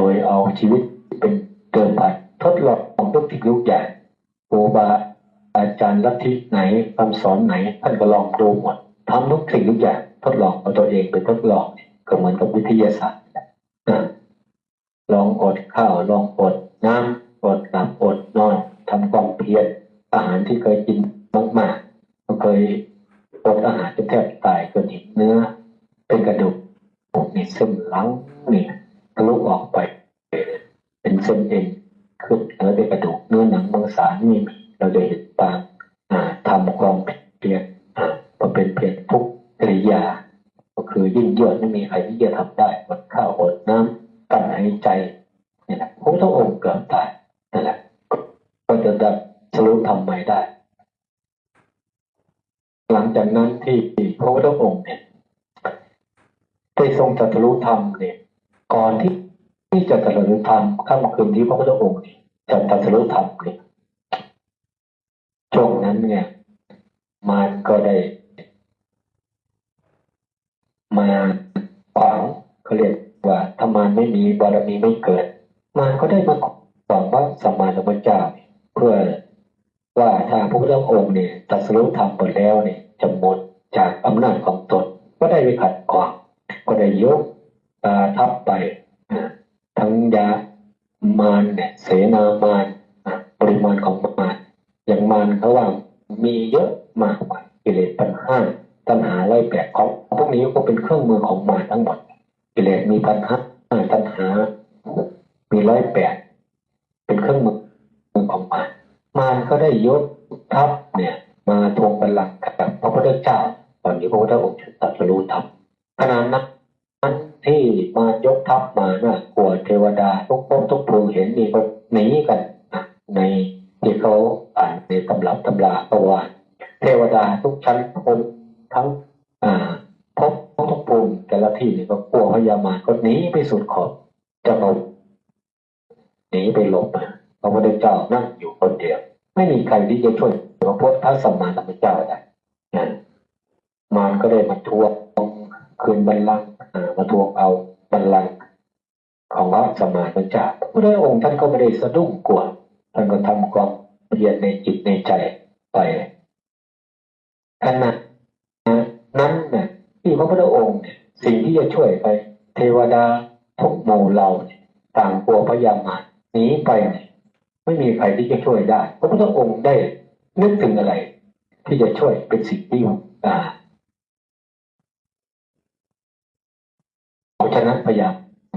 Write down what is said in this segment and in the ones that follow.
โดยเอาชีวิตเป็นเดิมพันทดลองทุกสิ่งทุกอย่างครูบาอาจารย์ลัทธิไหนคำสอนไหนท่านก็ลองดูหมดทำทุกสิ่งทุกอย่างทดลองเอาตัวเองเป็นทดลองก็เหมือนกับวิทยาศาสตร์ลองอดข้าวลองอดน้ำอดหลับอดนอนทำความเพียรอาหารที่เคยกินมากๆก็เคยอดอาหารจนแทบตายก็เห็นเนื้อ เป็นกระดูกนี่เส้นหลังเนี่ ทะลุออกไป เป็นเส้นเอ็นขึ้นเนื้อเป็นกระดูกเนื้อหนังมังสานี่มีเราจะเห็นตามทำความเพียรอ่าพอเป็นเพียรทุกกิริยา ก็คือยิ่งยวดไม่มีใครที่จะทำได้อดข้าวอดน้ำกั้นหายใจนี่ยนะพระพุทธองค์เกิดตายนั่นแหละก็จะดับสรุปทำใหม่ได้ หลังจากนั้นที่พระพุทธองค์เนี่ยได้ทรงตรัสรู้ธรรมเนี่ย ก่อนที่ที่จะตรัสธรรมค่ำคืนที่พระพุทธองค์จะตรัสรู้ธรรมเนี่ยช่วงนั้นเนี่ยมารก็ได้ มาขวางเขาเรียกว่าถ้ามารไม่มีบารมีไม่เกิดมารก็ได้มาขวางพระสัมมาสัมพุทธเจ้าเพื่อว่าถ้าพระพุทธองค์เนี่ยตรัสรู้ธรรมหมดแล้วเนี่ยจะหมดจากอำนาจของตนก็ได้ไปขัดขวางก็ได้ยก ตาทับไป ทั้งยามารเนี่ยเสนามารปริมาณของมารอย่างมารเขาว่ามีเยอะมากกว่ากิเลสปัญหาตัณหาไล่แปดของพวกนี้ก็เป็นเครื่องมือของมารทั้งหมด กิเลสมีปัญหาตัณหา มีร้อยแปดเป็นเครื่องมือของมารมารก็ได้ยกทัพเนี่ย มาทวงบัลลังก์กับพระพุทธเจ้า ตอนนี้พระพุทธองค์ตรัสรู้ธรรมขณะนั้น ที่มายกทัพมาน่ะกลัวเทวดาทุกภพทุกภูมิเห็นนี่ก็หนีกันในที่เขาอ่านในตำรับตำราก็ว่าเทวดาทุกชั้นทุกทั้งอ่าภพทุกภูมิแต่ละที่นี่ก็กลัวพญามารก็หนีไปสุดขอบจะหลบหนีไปหลบนะพระพุทธเจ้านั่งอยู่คนเดียว ไม่มีใครที่จะช่วยพระพุทธสัมมาสัมพุทธเจ้าได้นะมารก็ได้มาทวงคืนบัลลังก์ มาทวงเอาบัลลังก์ของพระสัมาสัมพุทธเจ้าพระพุทธองค์ท่านก็ไม่ได้สะดุ้งกลัวท่านก็ทำความเพียรในจิตในใจไปขณะนั้นเนี่ยที่พระพุทธองค์เนี่ยสิ่งที่จะช่วยไป เทวดาทุกหมู่เหล่าต่างกลัวพยามารหนีไป ไม่มีใครที่จะช่วยได้ พระพุทธองค์ได้นึกถึงอะไร ที่จะช่วยเป็นสิ่งที่อ่า เอาชนะพยา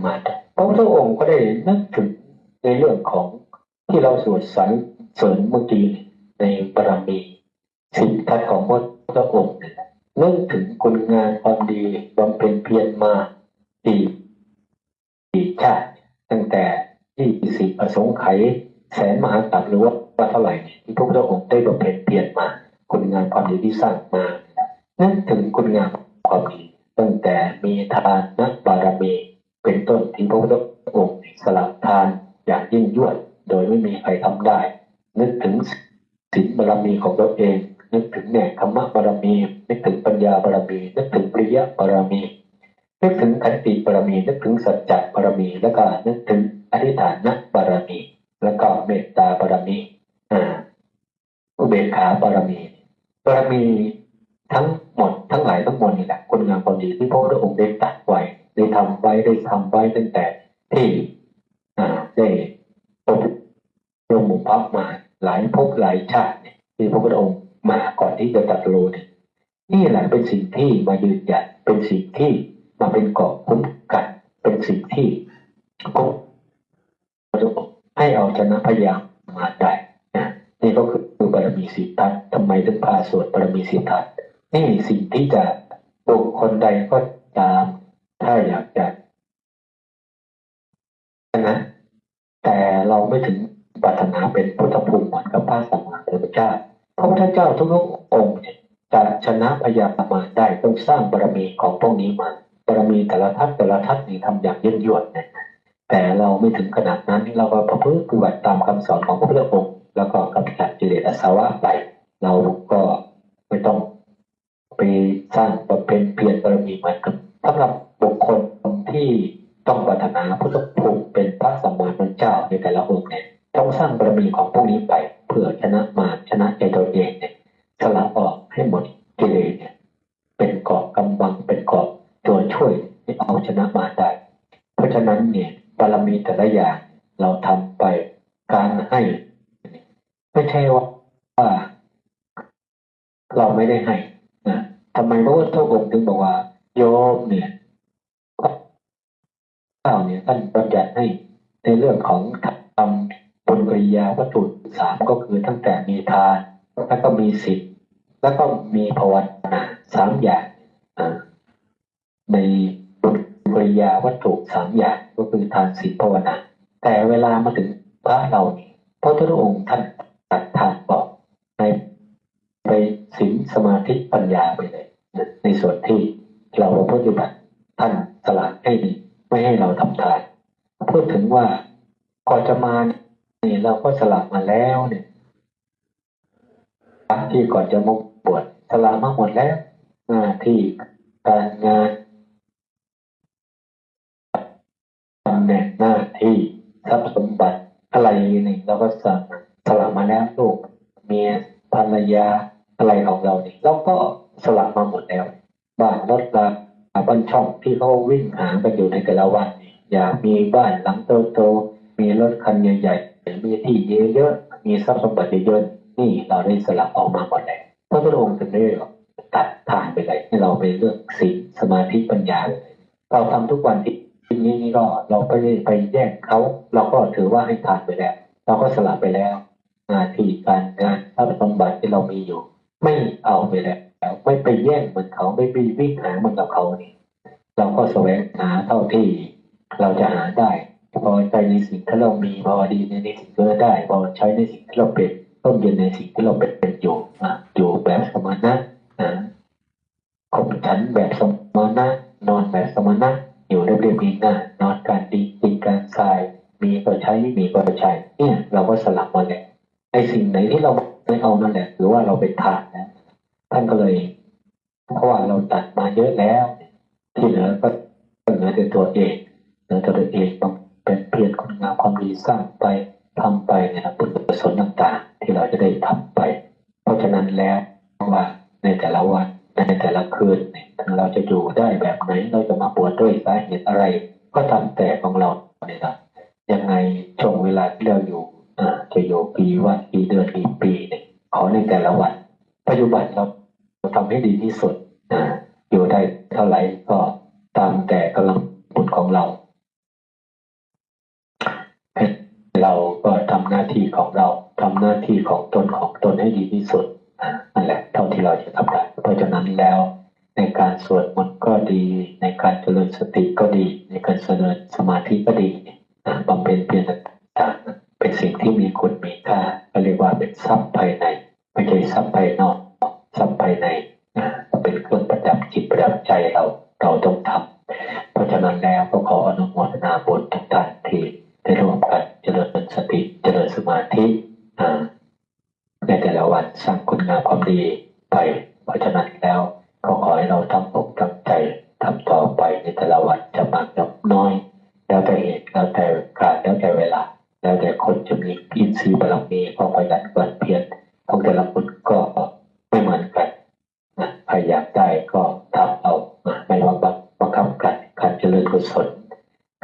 มาดพระพุทธองค์ก็ได้นึกถึงในเรื่องของที่เราสวดสรรเสริญเมื่อกี้ในบารมีสิทธัตของพระพุทธองค์เนี่ยนึกถึงคุณงามความดีบำเพ็ญเพียรมาปีปีชาติตั้งแต่ที่สิบอสงค์ไข แสนมหากัปหรือว่าว่าเท่าไหร่ที่พระพุทธองค์ได้บำเพ็ญเพียรมา คุณงามความดีที่สร้างมานึกถึงคุณงามความดีตั้งแต่มีทานนัก ที่พระพุทธองค์สละทานอย่างยิ่งยวด โดยไม่มีใครทำได้ นึกถึงศีลบารมีของตัวเอง นึกถึงแหน่ธรรมบารมี นึกถึงปัญญาบารมี นึกถึงปริยะบารมี นึกถึงขันติบารมี นึกถึงสัจจะบารมี แล้วก็นึกถึงอธิฐานบารมี แล้วก็เมตตาบารมี อ่าอุเบกขาบารมี บารมี ว้ได้ทำไว้ตั้งแต่ที่ได้พบยมหมู่พักมาหลายภพหลายชาติที่พระพุทธองค์มาก่อนที่จะตรัสรู้เนี่นี่แหละเป็นสิ่งที่มายืนยันเป็นสิ่งที่มาเป็นเกาะคุ้มกันเป็นสิ่งที่ก็ให้เอาชนะพยายามมาได้นะนี่ก็คือบารมีสิทธัตทำไมถึงพาสวดบารมีสิทธัตนี่สิ่งที่จะบุคคลใดก็ตามถ้าอยากจะนะแต่เรา ไม่ถึงปรารถนาเป็นพุทธภูมิเหมือนกับพระสัมมาสัมพุทธเจ้าพระพุทธเจ้าทุกๆองค์จะชนะพยาประมารได้ต้องสร้างบารมีของพวกนี้มาบารมีแต่ละทัศน์แต่ละทัศน์นี่ทำอย่างยิ่งยวดเนี่ยแต่เราไม่ถึงขนาดนั้นเราก็ประพฤติปฏิบัติตามคำสอนของพระพุทธองค์แล้วก็กำจัดกิเลสอาสวะไป เราก็ไม่ต้องไปสร้างบำเพ็ญเพียรบารมีเหมือนกับสำหรับบุคคลที่ต้องปรารถนาพุทธภูมิเป็นพระสัมี สร้างบารมีของพวกนี้ไปเพื่อชนะมาชนะใจตัวเองเนี่ยสละออกให้หมดกิเลสเนี่ยเป็นเกาะกำบังเป็นเกาะตัวช่วยให้เอาชนะมาได้ เพราะฉะนั้นเนี่ยบารมีแต่ละอย่างเราทำไปการให้ ไม่ใช่ว่าว่าเราไม่ได้ให้นะทำไมพระพุทธองค์ถึงบอกว่า โยมเนี่ยข้าวเนี่ยท่านบัญญัติให้ในเรื่องของทำ บุญกริยาวัตถุสามก็คือตั้งแต่มีทานแล้วก็มีศีลแล้วก็มีภาวนาสามอย่างในบุญกริยาวัตถุสามอย่างก็คือทานศีลภาวนาแต่เวลามาถึงพระเราเพระพุทธองค์ท่านตัดทานบอกในไปศีลสมาธิปัญญาไปเลยในส่วนที่ เราก็สละมาแล้วเนี่ยที่ก่อนจะมุกบวชสละมาหมดแล้วหน้าที่การงานตำแหน่งหน้าที่ทรัพย์สมบัติอะไรนี่เราก็สละสละมาแล้วลูกเมียภรรยาอะไรของเราเนี่ยเราก็สละมาหมดแล้วบ้านรถลาบ้านช่องที่เขาวิ่งหากันอยู่ในแต่ละวันนี่อยากมีบ้านหลังโตๆมีรถคันใหญ่ๆ มีที่เยอะๆมีทรัพย์สมบัติเยอะๆนี่เราได้สละออกมาหมดแล้วพระพุทธองค์ถึงได้ตัดทานไปเลยให้เราไปเลือกศีลสมาธิปัญญาเลยเราทำทุกวันที่ทีนี้นี่ก็เราไปไปแย่งเขาเราก็ถือว่าให้ทานไปแล้ว เราก็สละไปแล้วหน้าที่การงานทรัพย์สมบัติที่เรามีอยู่ ไม่เอาไปแล้วไม่ไปแย่งเหมือนเขาไม่ไปวิ่งหาเหมือนกับเขานี่เราก็แสวงหาเท่าที่เราจะหาได้ พอใจในสิ่งที่เรามีพอดีในสิ่งที่เราได้พอใช้ในสิ่งที่เราเป็นร่มเย็นในสิ่งที่เราเป็นเป็นอยู่อะอยู่แบบสมณะอะขบฉันแบบสมณะนอนแบบสมณะอยู่เรียบๆมีหน้านอนการดีกินการทราย มีก็ใช้ไม่มีก็ใช้เนี่ยเราก็สลับมาแล้วไอ้สิ่งไหนที่เราไม่เอานั่นแหละหรือว่าเราเป็นทานแล้วท่านก็เลย เพราะว่าเราตัดมาเยอะแล้ว ที่เหลือก็เหลือแต่ตัวเองเหลือแต่ตัวเองต้อง เป็นเพียรคุณงามความดีสร้างไปทำไปนะครับบุญกุศลต่างๆ ที่เราจะได้ทำไป เพราะฉะนั้นแล้วว่าในแต่ละวันในแต่ละคืนเนี่ยเราจะอยู่ได้แบบไหนเราจะมาบวชด้วยสาเหตุอะไร ก็ทำแต่ของเราเนี่ยนะยังไงช่วงเวลาที่เราอยู่อ่าจะอยู่ปีวันปีเดือนปีปีเนี่ยขอในแต่ละวัน ปัจจุบันเราเราทำให้ดีที่สุดอ่าอยู่ได้เท่าไหร่ก็ตามแต่กำลังบุญของเราก็ทำ หน้าที่ของเราทำหน้าที่ของตนของตนให้ดีที่สุดนั่นแหละเท่าที่เราจะทำได้เพราะฉะนั้นแล้ว ในการสวดมนต์ก็ดี ในการเจริญสติก็ดี ในการเจริญสมาธิก็ดีบำเพ็ญเพียรต่างๆเป็นสิ่งที่มีคุณมีค่าเรียกว่าเป็นทรัพย์ภายในไม่ใช่ทรัพย์ภายน ในแต่ละวันสร้างคุณงามความดีไป เพราะฉะนั้นแล้วก็ขอให้เราทำอกตั้งใจทำต่อไปในแต่ละวันจะมากจะน้อย แล้วแต่เหตุแล้วแต่การแล้วแต่เวลา แล้วแต่คนจะมีอินทรีย์บารมีความขยันหมั่นเพียรของแต่ละคนก็ไม่เหมือนกันนะใครอยากได้ก็ทำเอานะไม่ว่าบังบังคับกันการเจริญกุศล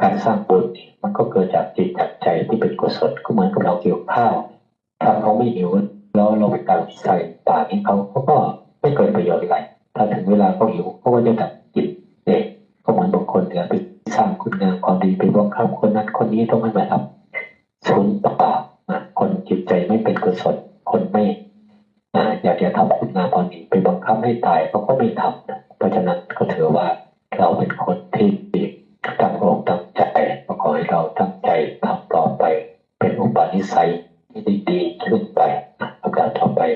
การสร้างบุญมันก็เกิดจากจิตจากใจที่เป็นกุศลก็เหมือนกับเราเกี่ยวข้าว ถ้าเขาไม่หิวแล้วเราไปตักใส่ปากให้เขาเขาก็ไม่เกิดประโยชน์อะไรถ้าถึงเวลาเขาหิวเขาก็จะตักกินเองก็เหมือนบางคนเนี่ยไปสร้างคุณงามความดีไปบังคับคนนั้นคนนี้ต้องให้มาทำศูนย์เปล่านะคนจิตใจไม่เป็นกุศลคนไม่อ่าอยากจะทำคุณงามความดีไปบังคับให้ตายเขาก็ไม่ทำ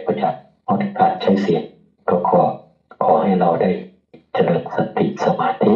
ประจักษ์ขอการใช้เสียง ก็ขอขอให้เราได้เจริญสติสมาธิ